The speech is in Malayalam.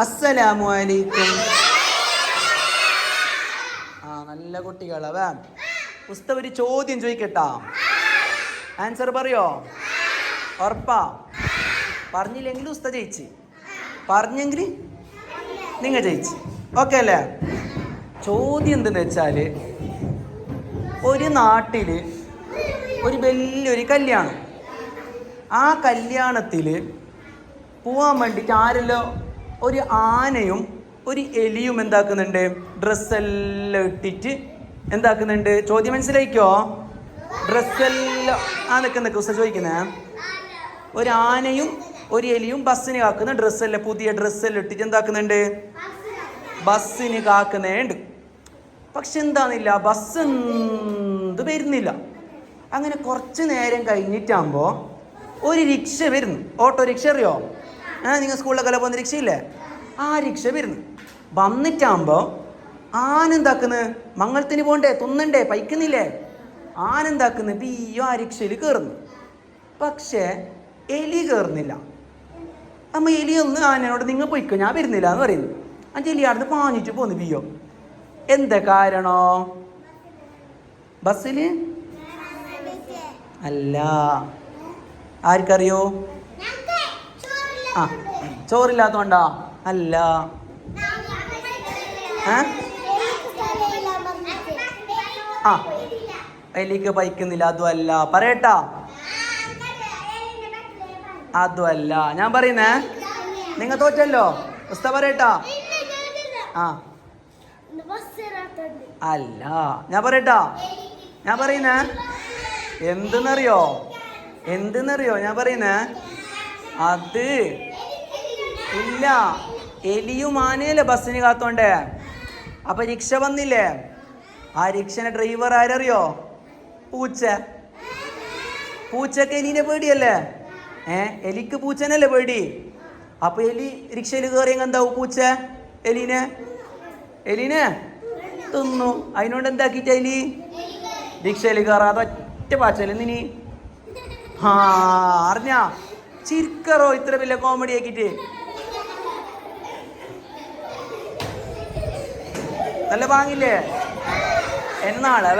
അസ്സലാമു അലൈക്കും ആ നല്ല കുട്ടികളവ പുസ്തകം ഒരു ചോദ്യം ചോദിക്കട്ടാ. ആൻസർ പറയോ? ഉറപ്പാ? പറഞ്ഞില്ലെങ്കിൽ ഉസ്ത ജയിച്ച്. പറഞ്ഞെങ്കിൽ നിങ്ങൾ ജയിച്ച്. ഓക്കെ അല്ലേ? ചോദ്യം എന്തെന്ന് വെച്ചാൽ ഒരു നാട്ടിൽ ഒരു വലിയൊരു കല്യാണം. ആ കല്യാണത്തിൽ പോവാൻ വേണ്ടിയിട്ട് ആരല്ലോ ഒരു ആനയും ഒരു എലിയും എന്താക്കുന്നുണ്ട്? ഡ്രസ്സെല്ലാം ഇട്ടിട്ട് എന്താക്കുന്നുണ്ട്? ചോദ്യം മനസ്സിലായിക്കോ? ഡ്രസ്സെല്ലാം ആ നിൽക്കുന്ന കുസ ചോദിക്കുന്നേ. ഒരു ആനയും ഒരു എലിയും ബസ്സിന് കാക്കുന്ന ഡ്രസ്സെല്ലാം പുതിയ ഡ്രസ്സെല്ലാം ഇട്ടിട്ട് എന്താക്കുന്നുണ്ട്? ബസ്സിന് കാക്കുന്നുണ്ട്. പക്ഷെ എന്താന്നില്ല ബസ് എന്ത് വരുന്നില്ല. അങ്ങനെ കുറച്ച് നേരം കഴിഞ്ഞിട്ടാകുമ്പോൾ ഒരു റിക്ഷ വരുന്നു. ഓട്ടോ റിക്ഷ അറിയോ? നിങ്ങൾ സ്കൂളിലൊക്കെ പോകുന്ന രക്ഷയില്ലേ? ആ രക്ഷ വരുന്നു. വന്നിട്ടാകുമ്പോൾ ആനെന്താക്കുന്നത് മംഗളത്തിന് പോണ്ടേ തുന്നണ്ടേ പൈക്കുന്നില്ലേ? ആനെന്താക്കുന്നു ബിയ്യോ ആ രക്ഷയിൽ കയറുന്നു പക്ഷേ എലി കയറുന്നില്ല അമ്മ എലി ഒന്ന് ആനയോട് നിങ്ങൾ പൊയ്ക്കോ ഞാൻ വരുന്നില്ല എന്ന് പറയുന്നു. അഞ്ച് എലി അവിടുന്ന് പാഞ്ഞിട്ട് പോന്നു ബിയ്യോ. എന്താ കാരണോ? ബസ്സിൽ? അല്ല. ആർക്കറിയോ? ആ ചോറില്ലാത്തോണ്ടാ? അല്ല? ആ എലിക്ക് പൈക്കുന്നില്ല അതും അല്ല പറയട്ടാ. അതും ഞാൻ പറയുന്നേ നിങ്ങൾ തോറ്റല്ലോ? ഉസ്ത പറയട്ടാ. ആ. അല്ല. ഞാൻ പറയട്ടാ. ഞാൻ പറയുന്നേ എന്തെന്നറിയോ? എന്തെന്നറിയോ? ഞാൻ പറയുന്നേ അത് ഇല്ല. എലിയും ആനയല്ലേ ബസ്സിന് കാത്തോണ്ടേ? അപ്പൊ രിക്ഷ വന്നില്ലേ? ആ റിക്ഷനെ ഡ്രൈവർ ആരറിയോ? പൂച്ച. പൂച്ചക്ക് എലിനെ പേടിയല്ലേ? ഏ എലിക്ക് പൂച്ചനല്ലേ പേടി? അപ്പൊ എലി റിക്ഷയിൽ കയറിയെങ്കിൽ എന്താവും പൂച്ച? എലിനെ? എലിനെ? തിന്നു. അതിനോട് എന്താക്കിട്ട എലി? റിക്ഷയിൽ കയറാതെ ഒറ്റ പാച്ചല്ലേ നിനി ആ അറിഞ്ഞ? ചിരിക്കറോ ഇത്ര വലിയ കോമഡി ആക്കിട്ട് നല്ല വാങ്ങില്ലേ എന്നാളെ